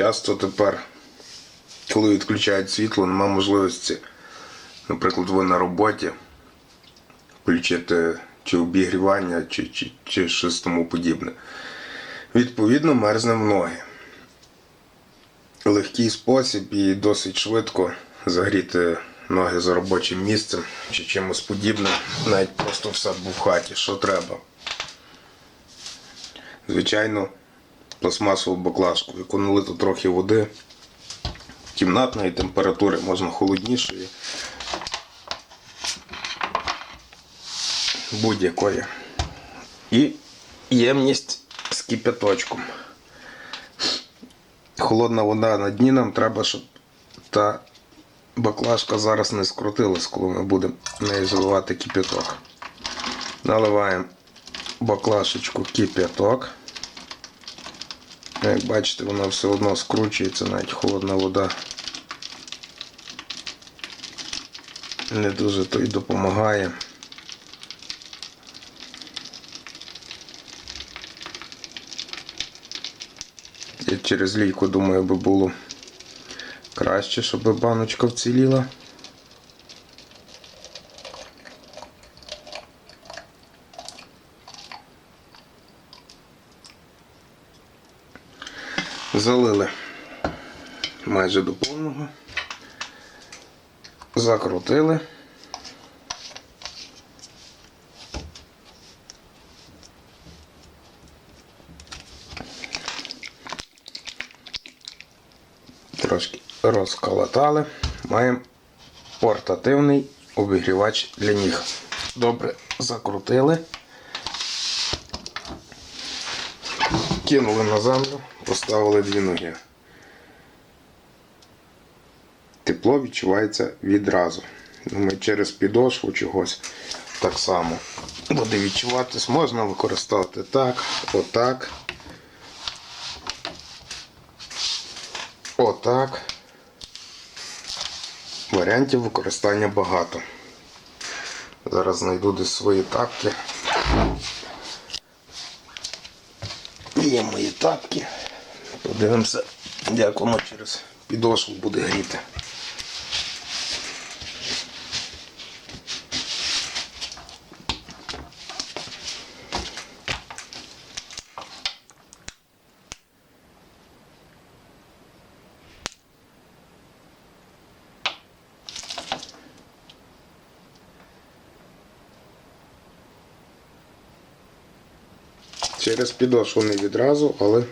Часто тепер, коли відключають світло, нема можливості, наприклад, ви на роботі включити чи обігрівання, чи, чи, чи щось тому подібне. Відповідно, мерзне в ноги. Легкий спосіб і досить швидко загріти ноги за робочим місцем чи чимось подібним, навіть просто в себе в хаті, що треба. Звичайно, пластмасову баклажку, яку налито трохи води, кімнатної температури, можна холоднішої. Будь-якої. І ємність з кипяточком. Холодна вода на дні нам треба, щоб та баклажка зараз не скрутилась, коли ми будемо в неї заливати кипяток. Наливаємо баклашечку кипяток. Як бачите, вона все одно скручується, навіть холодна вода. Не дуже то й допомагає. Я через лійку думаю, би було краще, щоб баночка вціліла. Залили майже до повного. Закрутили. Трошки розколотали. Маємо портативний обігрівач для ніг. Добре закрутили. Кинули на землю, поставили дві ноги. Тепло відчувається відразу. Думаю, через підошву чогось так само буде відчуватись. Можна використовувати так, отак. Отак. Варіантів використання багато. Зараз знайду десь свої тапки. Є мої тапки. Подивимося, як воно через підошву буде гріти. Через підошву не відразу, але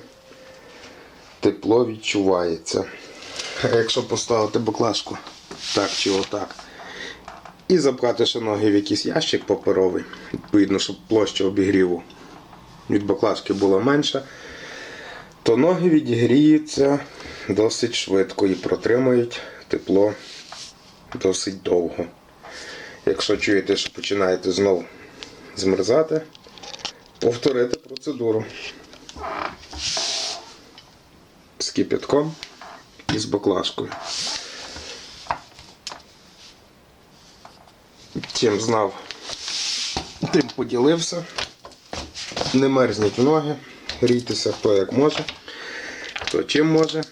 тепло відчувається. А якщо поставити баклажку так чи отак, і запхати ще ноги в якийсь ящик паперовий, відповідно, щоб площа обігріву від баклажки була менша, то ноги відігріються досить швидко і протримують тепло досить довго. Якщо чуєте, що починаєте знову змерзати, повторити процедуру кипятком і з баклажкою. Чим знав, тим поділився. Не мерзніть ноги, грійтеся хто як може, хто чим може.